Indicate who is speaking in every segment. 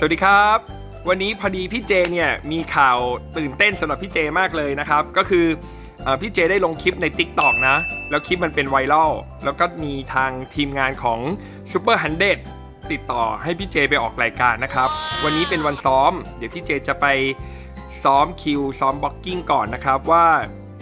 Speaker 1: สวัสดีครับ วันนี้พอดีพี่เจเนี่ยมีข่าวตื่นเต้นสำหรับพี่เจมากเลยนะครับ ก็คืออพี่เจได้ลงคลิปใน t ิ k t o k นะ แล้วคลิปมันเป็นไวรัลแล้วก็มีทางทีมงานของ Super 100ติดต่อให้พี่เจไปออกรายการนะครับ วันนี้เป็นวันซ้อม เดี๋ยวพี่เจจะไปซ้อมคิวซ้อมบล็อกกิ้งก่อนนะครับว่า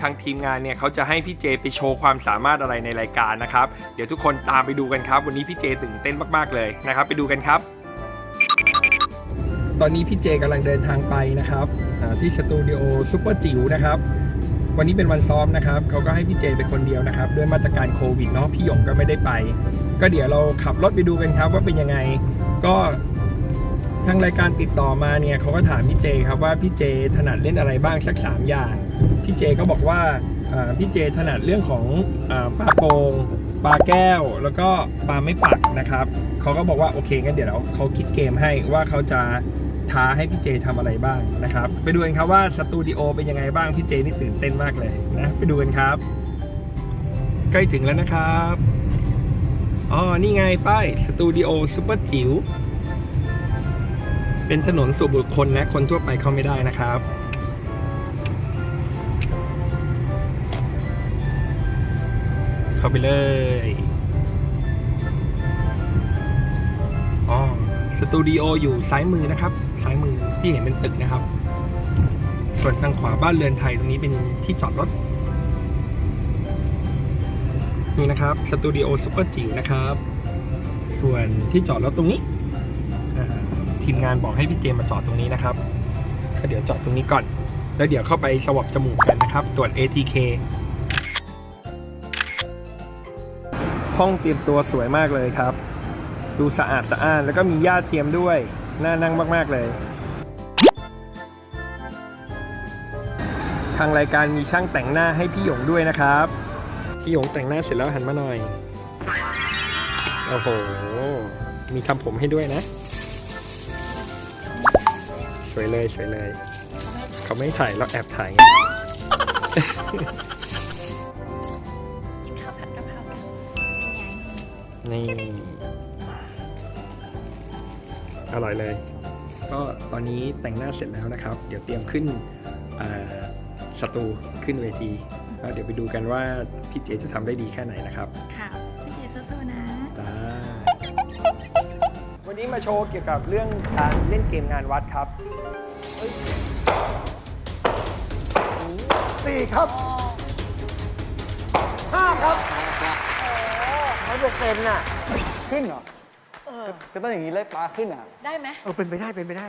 Speaker 1: ทางทีมงานเนี่ยเขาจะให้พี่เจไปโชว์ความสามารถอะไรในรายการนะครับ เดี๋ยวทุกคนตามไปดูกันครับ วันนี้พี่เจตื่นเต้นมากๆเลยนะครับ ไปดูกันครับ ตอนนี้พี่เจกำลังเดินทางไปนะครับที่สตูดิโอซุปเปอร์จิ๋วนะครับ วันนี้เป็นวันซ้อมนะครับเขาก็ให้พี่เจไปคนเดียวนะครับ ด้วยมาตรการโควิดเนาะพี่หยงก็ไม่ได้ไป ก็เดี๋ยวเราขับรถไปดูกันครับ ว่าเป็นยังไงก็ทางรายการติดต่อมาเนี่ยเขาก็ถามพี่เจครับว่าพี่เจถนัดเล่นอะไรบ้างสักสามอย่างพี่เจก็บอกว่าพี่เจถนัดเรื่องของอปลาโปงปลาแก้ว แล้วก็ปลาไม่ปักนะครับเขาก็บอกว่าโอเคงั้นเดี๋ยวเขาคิดเกมให้ว่าเขาจะ ท้าให้พี่เจทำอะไรบ้างนะครับ ไปดูกันครับว่าสตูดิโอเป็นยังไงบ้างพี่เจนี่ตื่นเต้นมากเลยนะไปดูกันครับ ใกล้ถึงแล้วนะครับอ๋อนี่ไงป้ายสตูดิโอซุปเปอร์จิ๋วเป็นถนนส่วนบุคคลนะคนทั่วไปเข้าไม่ได้นะครับเข้าไปเลย ตูดิโออยู่ซ้ายมือนะครับ ซ้ายมือที่เห็นเป็นตึกนะครับ ส่วนทางขวาบ้านเรือนไทยตรงนี้เป็นที่จอดรถ นี่นะครับสตูดิโอซุปเปอร์จิ๋วนะครับ ส่วนที่จอดรถตรงนี้ ทีมงานบอกให้พี่เจมมาจอดตรงนี้นะครับ ก็เดี๋ยวจอดตรงนี้ก่อน แล้วเดี๋ยวเข้าไปสวอปจมูกกันนะครับ ตรวจ ATK ห้องเตรียมตัวสวยมากเลยครับ ดูสะอาดสะอ้านแล้วก็มีหญ้าเทียมด้วย น่านั่งมาก ๆ เลย ทางรายการมีช่างแต่งหน้าให้พี่หยงด้วยนะครับ พี่หยงแต่งหน้าเสร็จแล้วหันมาหน่อย โอ้โห มีทำผมให้ด้วยนะ สวยเลยสวยเลย เขาไม่ถ่ายเราแอบถ่ายไง
Speaker 2: กินข้าวผัดกะเพรากันนี่ไง
Speaker 1: นี่ อร่อยเลย ก็ตอนนี้แต่งหน้าเสร็จแล้วนะครับ เดี๋ยวเตรียมขึ้นอ่าสตูขึ้นเวทีแล้วเดี๋ยวไปดูกันว่าพี่เจจะทำได้ดีแค่ไหนนะครับ
Speaker 2: ค่ะ พี่เจสู้ๆนะ
Speaker 1: จ้าวันนี้มาโชว์เกี่ยวกับเรื่องการเล่นเกมงานวัดครับ
Speaker 3: สี่ครับห้าครับไม่เปอร์เซ็นต์น่ะ ขึ้นเหรอ ก็ต้องอย่างนี้เลยปลาขึ้นอะ
Speaker 2: ได้ไหม
Speaker 3: เออเป็นไปได้เป็นไปได้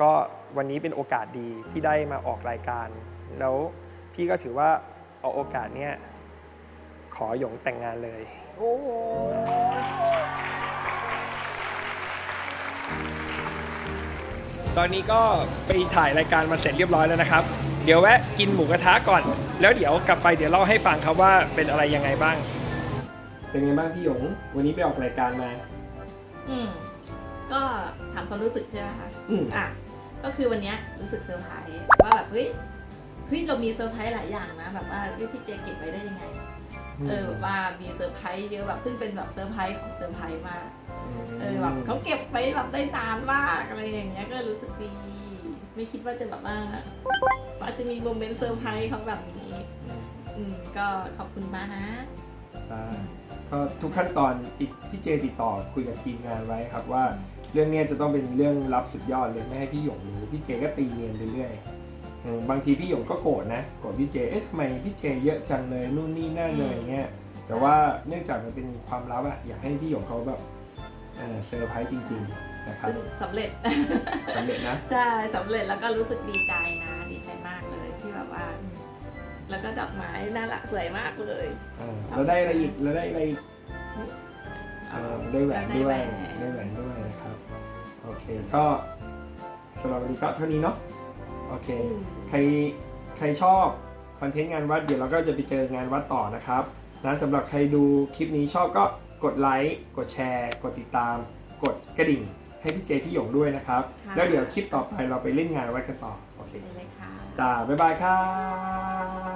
Speaker 1: ก็วันนี้เป็นโอกาสดีที่ได้มาออกรายการ แล้วพี่ก็ถือว่าเอาโอกาสเนี้ยขอหยงแต่งงานเลย
Speaker 2: โอ้โห
Speaker 1: ตอนนี้ก็ไปถ่ายรายการมาเสร็จเรียบร้อยแล้วนะครับ เดี๋ยวแวะกินหมูกระทะก่อน แล้วเดี๋ยวกลับไปเดี๋ยวเล่าให้ฟังครับว่าเป็นอะไรยังไงบ้าง เป็นไงบ้างพี่หยง วันนี้ไปออกรายการมา
Speaker 4: อืม ก็ถามความรู้สึกใช่ไหมคะ
Speaker 1: อืม
Speaker 4: อะ ก็คือวันเนี้ยรู้สึกเซอร์ไพรส์ว่าแบบเฮ้ย เฮ้ยเรามีเซอร์ไพรส์หลายอย่างนะ แบบว่าเฮ้ยพี่เจเก็บไว้ได้ยังไง เออแบบว่ามีเซอร์ไพรส์เยอะแบบซึ่งเป็นแบบเซอร์ไพรส์ของเซอร์ไพรส์มาก เออแบบเขาเก็บไว้แบบได้นานมากอะไรอย่างเงี้ย ก็รู้สึกดี ไม่คิดว่าจะแบบว่าว่าจะมีโมเมนต์เซอร์ไพรส์เขาแบบนี้ อืม ก็ขอบคุณมากนะ
Speaker 1: อ่า ก็ทุกขั้นตอนติดพี่เจติดต่อคุยกับทีมงานไว้ครับว่าเรื่องเนี้ยจะต้องเป็นเรื่องลับสุดยอดเลยไม่ให้พี่หยงรู้พี่เจก็ตีเนียนไปเรื่อยอืมบางทีพี่หยงก็โกรธนะโกรธพี่เจเอ๊ะทำไมพี่เจเยอะจังเลยนู่นนี่นั่นเลยอย่างเงี้ยแต่ว่าเนื่องจากมันเป็นความลับอะอยากให้พี่หยงเขาแบบเออเซอร์ไพรส์จริงๆนะครับ
Speaker 4: ซึ่งสำเร็จ
Speaker 1: สำเร็จนะ
Speaker 4: ใช่สำเร็จแล้วก็รู้สึกดีใจนะดีใจมากเลยที่แบบว่า แล้วก็ดอกไม้น่ารักสวยมากเลย
Speaker 1: อ่าแล้วได้อะไรอีกแล้วได้อะไรอีกอ่าได้แหวนด้วย
Speaker 4: ได้
Speaker 1: ได้
Speaker 4: แห
Speaker 1: แห
Speaker 4: ว
Speaker 1: วนนด้วยนะครับ โอเค ก็สำหรับวันนี้ก็เท่านี้เนาะ โอเค
Speaker 4: อืม
Speaker 1: ใคร ใครชอบคอนเทนต์งานวัดเดี๋ยวเราก็จะไปเจองานวัดต่อนะครับ นะสำหรับใครดูคลิปนี้ชอบก็กดไลค์ กดแชร์ กดติดตาม กดกระดิ่ง ให้พี่เจพี่หยงด้วยนะครับ
Speaker 4: ค่ะ
Speaker 1: แล้วเดี๋ยวคลิปต่อไปเราไปเล่นงานวัดกันต่อ โอเค
Speaker 4: ได้เลยค่ะ
Speaker 1: จ้า บ๊ายบายครับ